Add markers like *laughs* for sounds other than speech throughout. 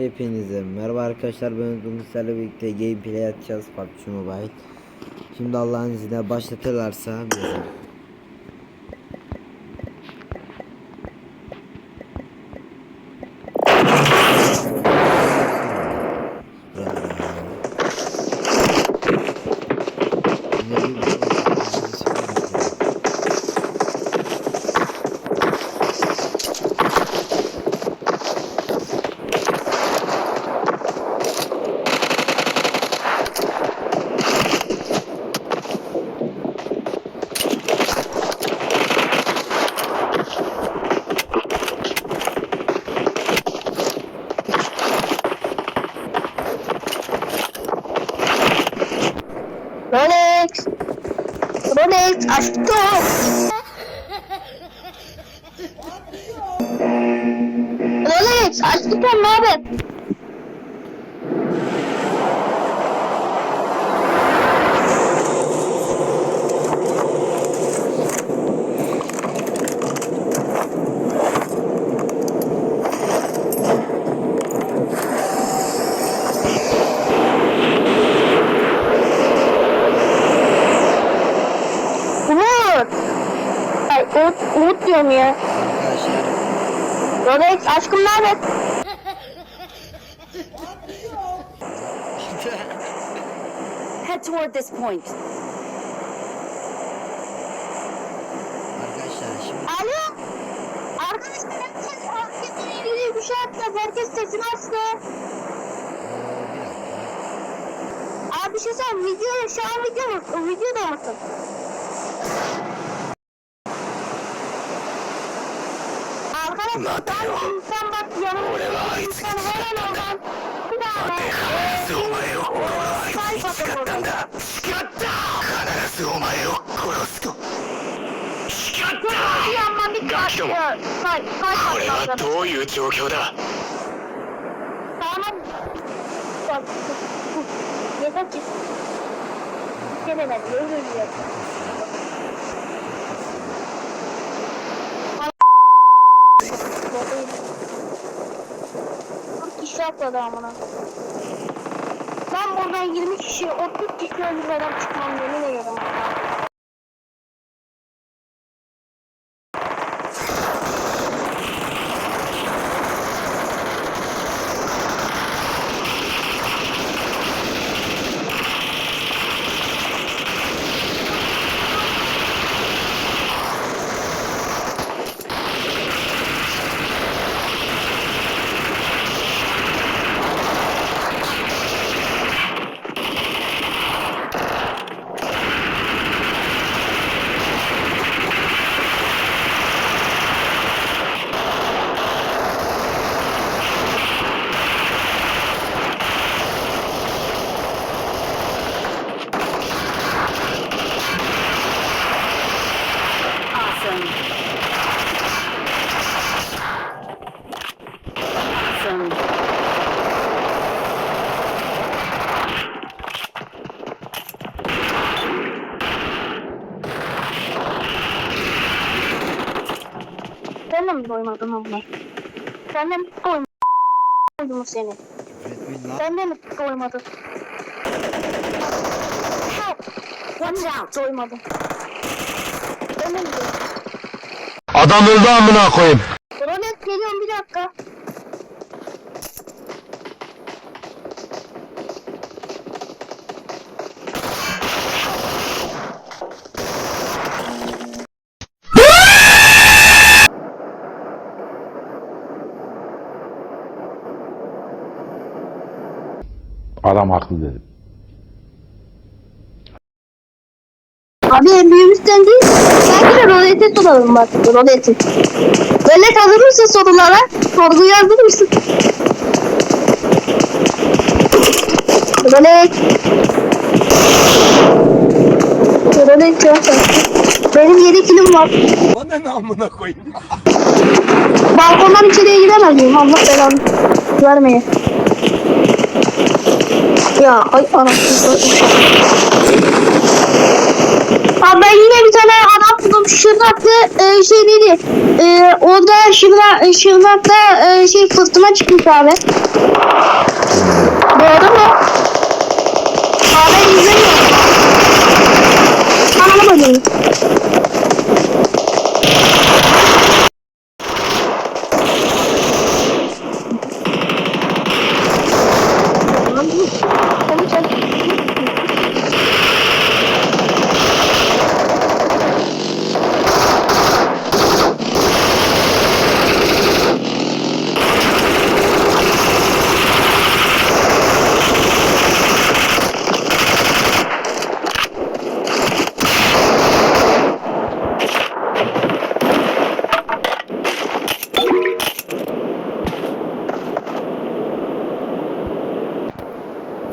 Hepinize merhaba arkadaşlar. Ben bugün sizlerle birlikte gameplay atacağız. PUBG Mobile Şimdi Allah'ın izniyle başlatırlarsa bize Rolex. Rolex aşkım. Rolex aşkım ne haber? Umut. Ay Umut, Arkadaşlar Rolex aşkım ne haber? *laughs* Head toward this point. Arkadaşlar şimdi Alo. Arkadaşlar herkes herkesin ilgili bir şey yapacağız. Herkes sesini açtı. dakika Abi bir şey söyleyeyim. Video, şu an video mu? Videoda mısın? またよ。俺はあいつに誓ったんだ待て必ずお前を俺はあいつに誓ったんだ誓った必ずお前を殺すと誓ったガキどもこれはどういう状況だ？Kişi amına. Ben buradan 20 kişi, 30 kişi öldürmeden çıkmam yemin ederim. Awesome. Awesome. Sen de mi doymadın abla? Sen de mi doymadın mı seni? Sen de mi doymadın? Watch out. Doymadım. Ben de mi doymadım? Adam öldü amına koyayım. Adam haklı dedim. Abi büyümüşten değil. Belki de Ronet'e soralım bak. Ronet'e. Ronet hazır mısın sorulara? Sorguyu hazır mısın? Ronet cevap ver. Benim 7 kilim var. Bana ne amına koyayım? Balkondan içeriye giremez miyim? Allah belanı vermeye. Ya ay anasını. Abi ben yine bir tane adam buldum. Şırnaklı e, şey neydi? E, orada Şırnak, Şırnak'ta e, şey fırtına çıkmış abi. Doğru mu? Abi ben izlemiyorum. Kanalı bakıyorum.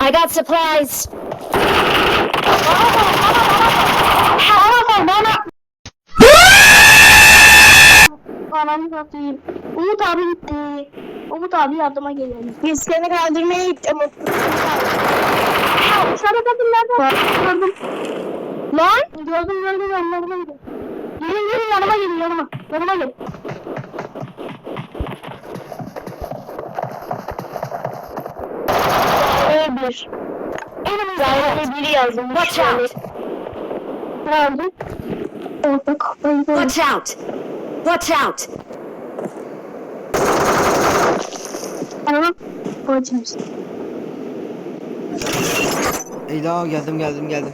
I got supplies. Ananı satayım. Umut abi gitti. Umut abi yardıma geliyor. Biz seni kaldırmaya gideceğim. Şarap atın nerede? Gördüm. Lan? Gördüm gördüm yanlarına gidiyor. Gelin gelin yanıma gelin yanıma. Yanıma gelin. E1. Elimizde biri yazdım. Watch out. Orada kafayı. Watch out. Watch out. Anam. Bacım. Ela geldim geldim geldim.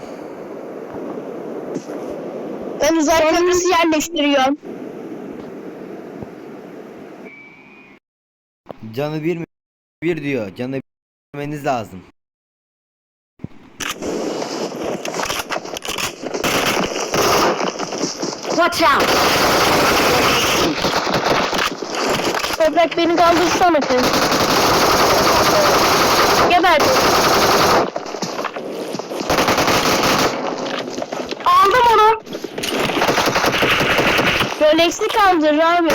Ben uzay köprüsü yerleştiriyorum. Canı bir mi? Bir diyor. Canı bilmeniz lazım. Watch out. Toprak beni kaldırsana sen. Geber. Aldım onu. Rolex'i kaldır abi.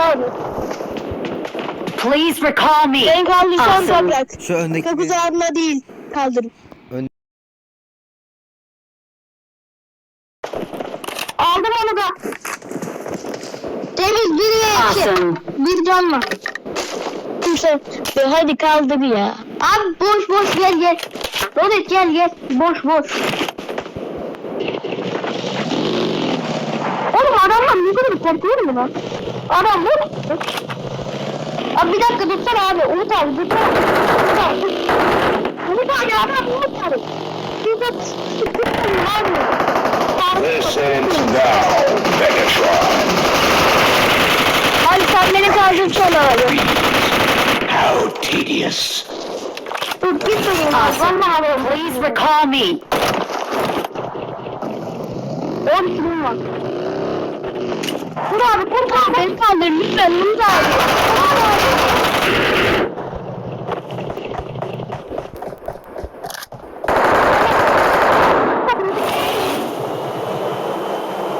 Abi. Please recall me. Ben kaldırsam Awesome. toprak. Şu öndeki Çok uzağında değil. Kaldır. Ön- Aldım onu da. Temiz bir Awesome. Bir can var. Kimse. Hadi kaldır ya. Abi boş boş gel gel. Rodet gel gel. Boş boş. Oğlum adamlar ne kadar korkuyor mu lan? Adam bu. Abi bir dakika dursana abi. Umut abi dursana. Umut abi. Umut abi adam Umut abi. Şurada sıkıntı var mı? Listen now, Megatron. Beni kaldırsana abi. How tedious. Dur gitmeyin. Awesome. Vallahi abi. Please recall me. 10 kilim var. Dur abi kur kaldır. Beni kaldır lütfen Umut abi.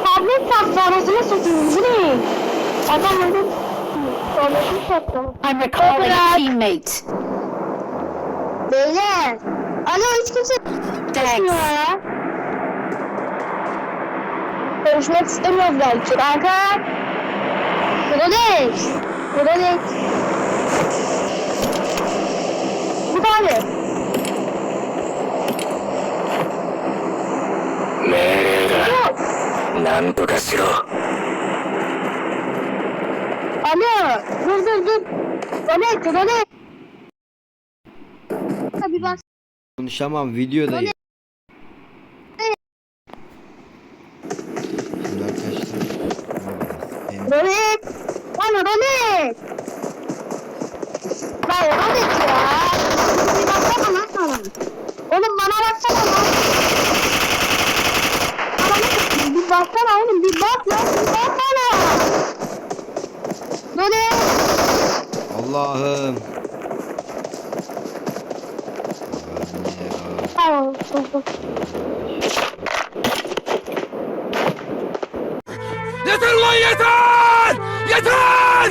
Tablet hastanesine satıyoruz. Bu ne? Adam öyle tableti sattı. I'm recalling a teammate. Beyler. Alo hiç kimse Thanks. ya. Konuşmak istemiyoruz belki. Kanka. Rolex. Rolex. Bu da abi. 命令だ。なんとかしろ。 Alo. Dur dur dur. Rolex. Rolex. Bir bak. konuşamam videodayım. Şimdi arkadaşlar. Benim- Rolex. Bana Rolex. Lan Rolex ya. Bir baksana lan sana. Oğlum bana baksana lan. Bana bak- Bir baksana oğlum bir bak lan bir baksana. Rolex. Allah'ım. Tamam. çok çok. Yeter lan yeter! Yeter!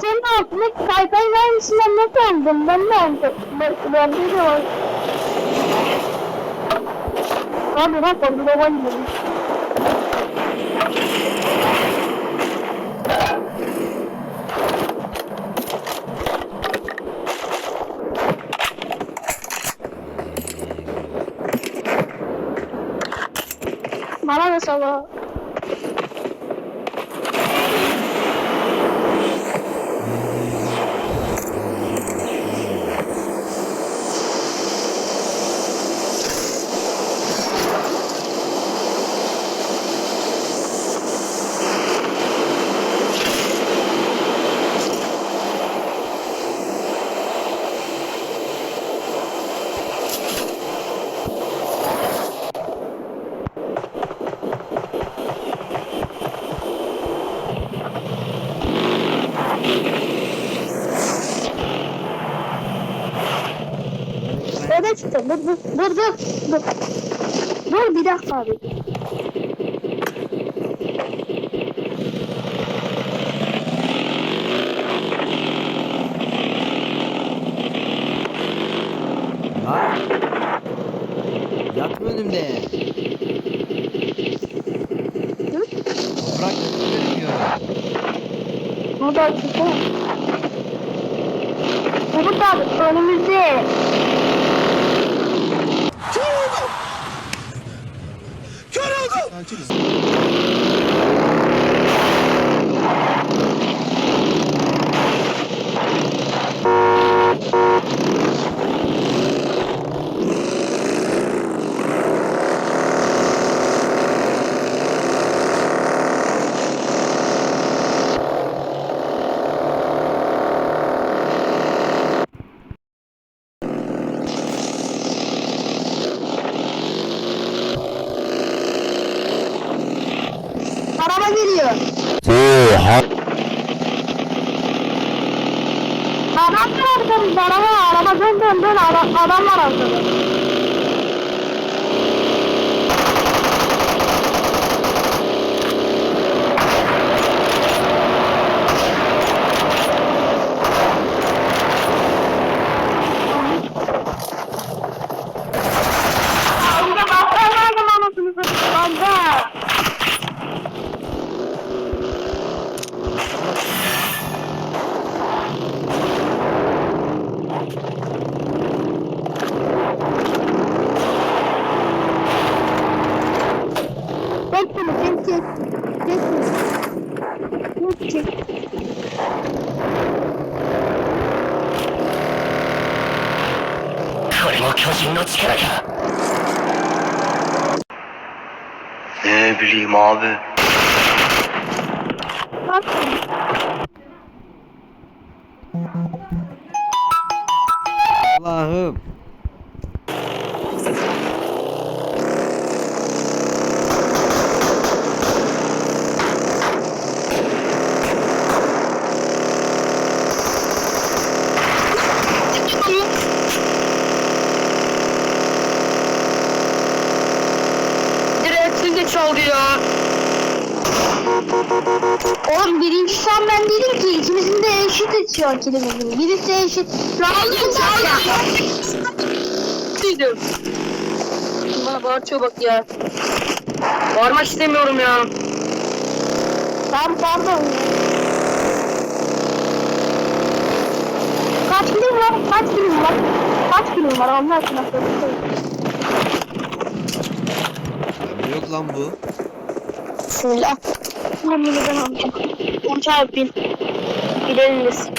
Senin altına kaykay vermişinden nasıl aldın? Ben de aldım. Ben, ben de var. Abi bak da var gibi. Bana da sala. Evet işte dur dur dur dur dur. Dur bir dakika abi. Lan. Yatma önümde. Toprak göremiyorum. O da çıktı. Umut abi önümüzde. Araba eşit etiyor kilimizin. Birisi eşit. Oğlum Değilim. Bana bağırtıyor bak ya. Bağırmak istemiyorum ya. Pardon pardon. Kaç kilim var? Kaç kilim var? Kaç kilim var Allah aşkına söyle. Yok lan bu. Bismillah. Ben bunu ben alacağım. Abi bin. Gidelim biz.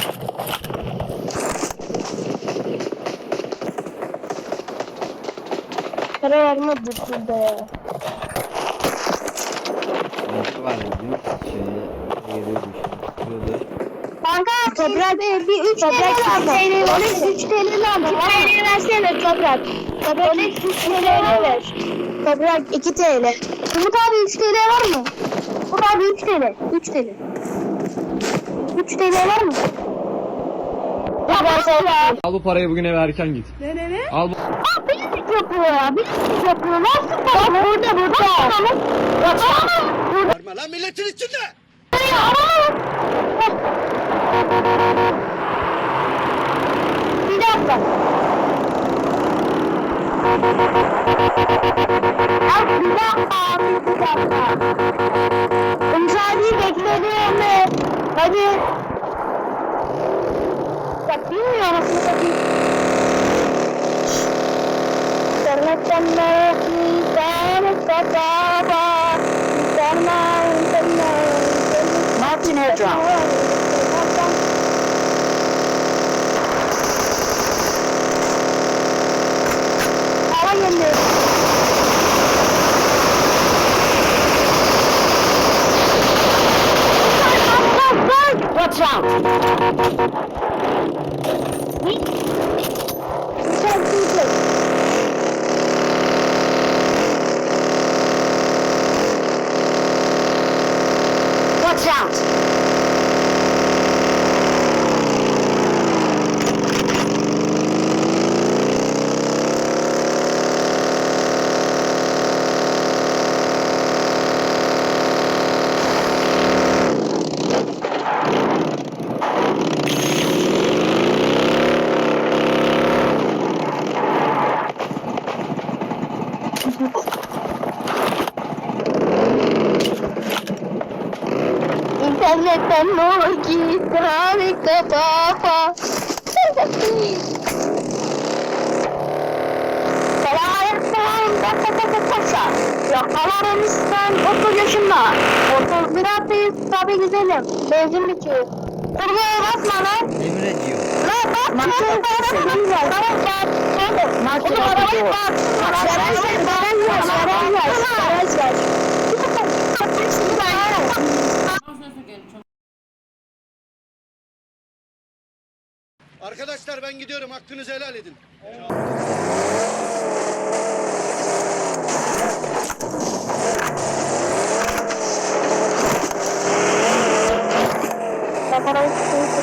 Para vermedi şurada ya. Başka var mı? Bir şöyle yere düşüyor. Kanka toprak bir 3 TL lazım. 3 TL lazım. 2 TL versene toprak. Toprak 3 TL ver. Toprak 2 TL. Umut abi 3 TL var mı? Umut abi 3 TL. 3 TL. 3 TL var mı? Ya. Al bu parayı bugün eve erken git. Ne ne ne? Al bu... Yapıyor ya. Bilindik yapıyor. Nasıl bak burada burada. Bak burada. Varma lan milletin içinde. Ya. Bir dakika. Bir dakika, bir dakika. Müsaadeyi bekledim. Hadi. Ya bilmiyorum nasıl satayım. İnternetten ne internet kasaba. İnternet, internet. Marked an airdrop. Hava geliyor. Watch out! Arkadaşlar ben gidiyorum. Hakkınızı helal edin. Sus.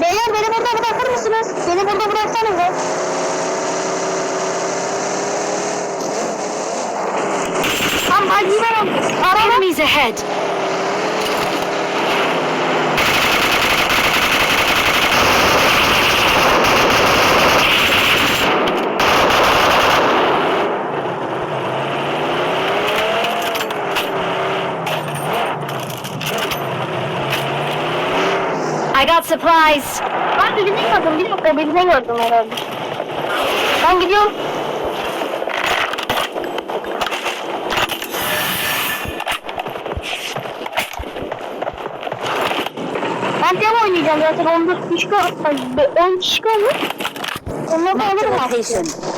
Beyler beni burada bırakır mısınız? Beni burada bıraksanıza. Enemies ahead! I got supplies! Ben birini gördüm. Bir dakika birini gördüm herhalde. Ben gidiyorum. Oynayacağım zaten 14 kişi kaldı. 10 kişi kaldı. Onları da alırım artık.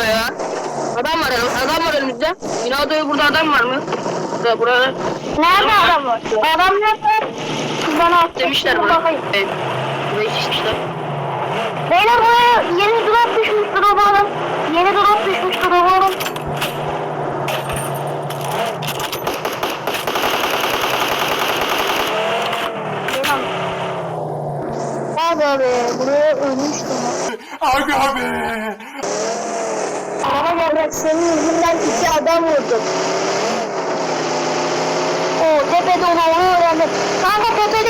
Diyor ya. Adam var adam var önümüzde. Binada burada adam var mı? Burada burada. Nerede adam var? Adam nerede? Siz bana at. Demişler buraya. Evet. Burayı şişmişler. Beyler buraya yeni drop düşmüş drop alın. Yeni drop düşmüş drop alın. Aga be buraya ölmüştüm. Aga be! Gelmek senin yüzünden iki adam vurdum. O tepede onu öğrendim. Kanka tepede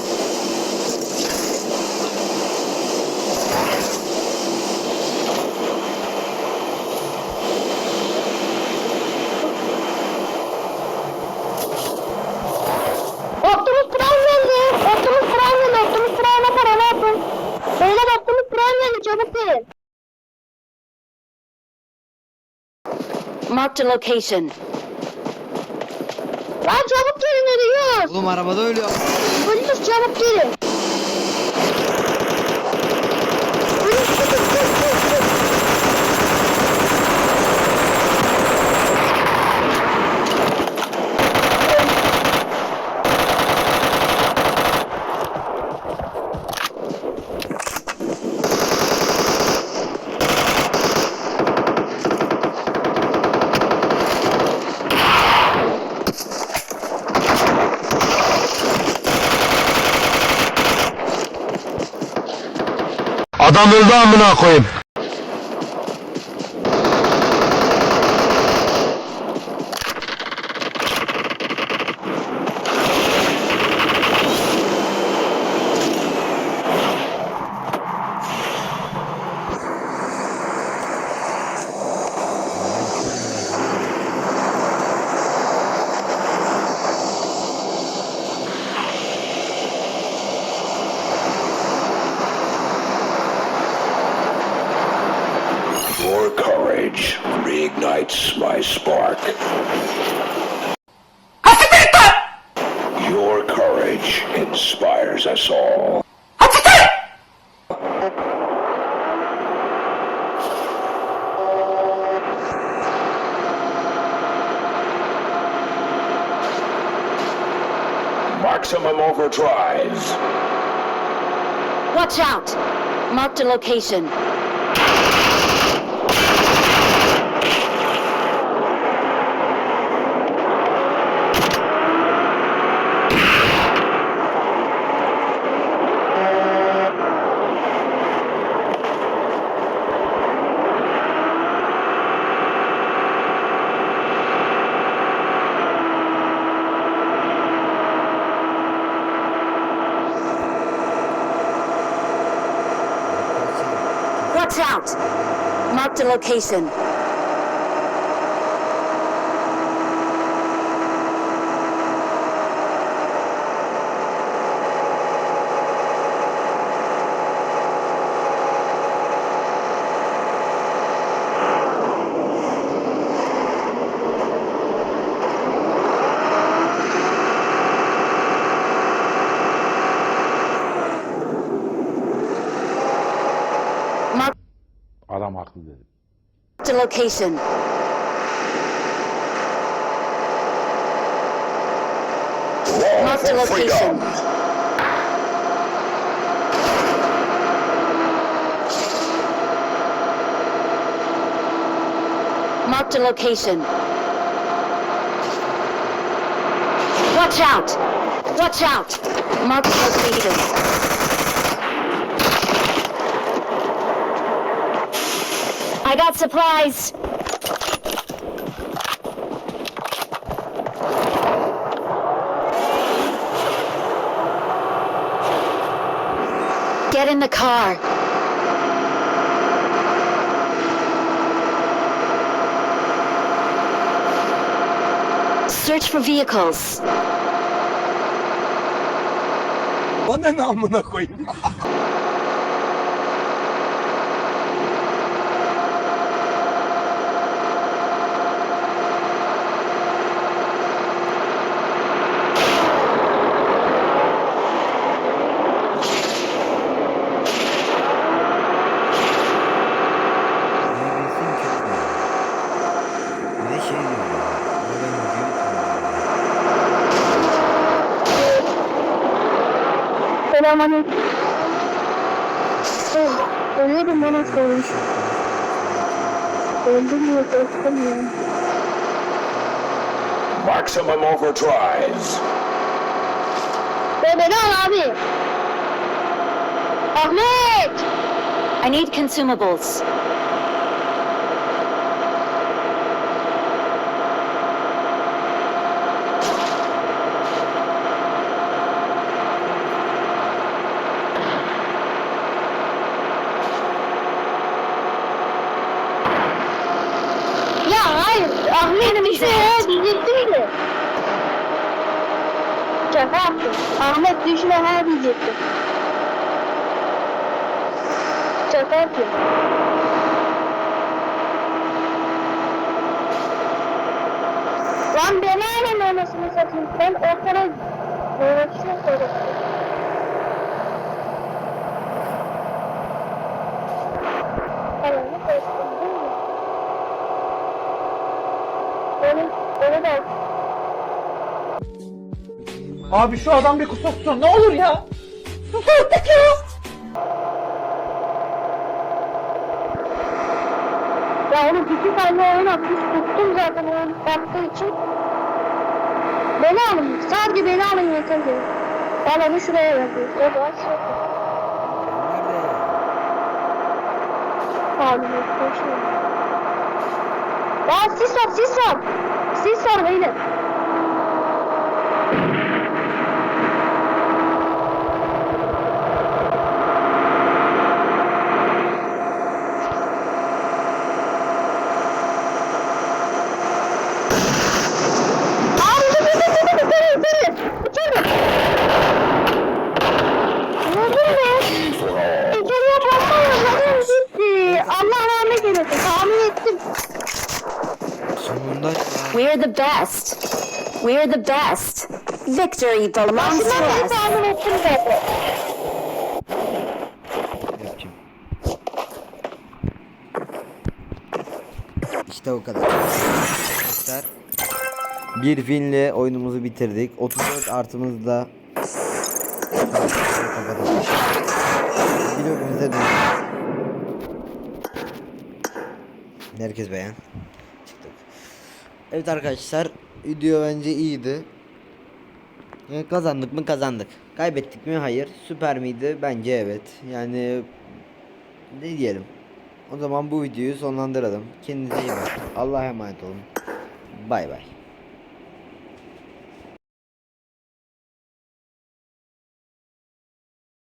Marked a location. Lan çabuk gelin ölüyoruz. Oğlum arabada ölüyor. Polis çabuk gelin. Adam öldü amına koyayım. Out. Marked a location. Watch out. Location. A location. Marked a location. Marked a location. Watch out! Watch out! Marked location. I got supplies. Get in the car. Search for vehicles. Bana ne amına koyayım? Selamünaleyküm. Oh, ölüyorum bana sormuş. Öldüm mü korktum ya. Maximum overdrive. Be beni al abi. Ahmet! I need consumables. Ahmet'im işte ya diyecektim de. Şaka yaptım. Ahmet düşme ha diyecektim. Şaka yapıyorum. Lan beni alın anasını satayım. Ben ortada dolaşıyorum sonra. Ayağını koydum değil mi? Onu, da Abi şu adam bir kusursun ne olur ya. Sus artık ya. Ya onu iki tane oyun atmış tuttum zaten oyun baktığı için. Beni alın. Sadece beni alın yeter. Ben onu şuraya verdim. O da şey. Abi koşuyor. Ya sis var sis var. Sis var beyler. Abi dur dur dur dur dur dur dur. Uçuyorum. Vurdun be. İçeriye bomba yolladım gitti. Allah rahmet eylesin. Tahmin ettim. Sonunda We're the best. We're the best. Victory belongs to us. İşte o kadar. Arkadaşlar bir winle oyunumuzu bitirdik. 34 artımızda. Vlogumuza dönüyoruz. Herkes beğen. Evet arkadaşlar video bence iyiydi. Yani kazandık mı kazandık. Kaybettik mi? Hayır. Süper miydi? Bence evet. Yani ne diyelim. O zaman bu videoyu sonlandıralım. Kendinize iyi bakın. Allah'a emanet olun. Bay bay.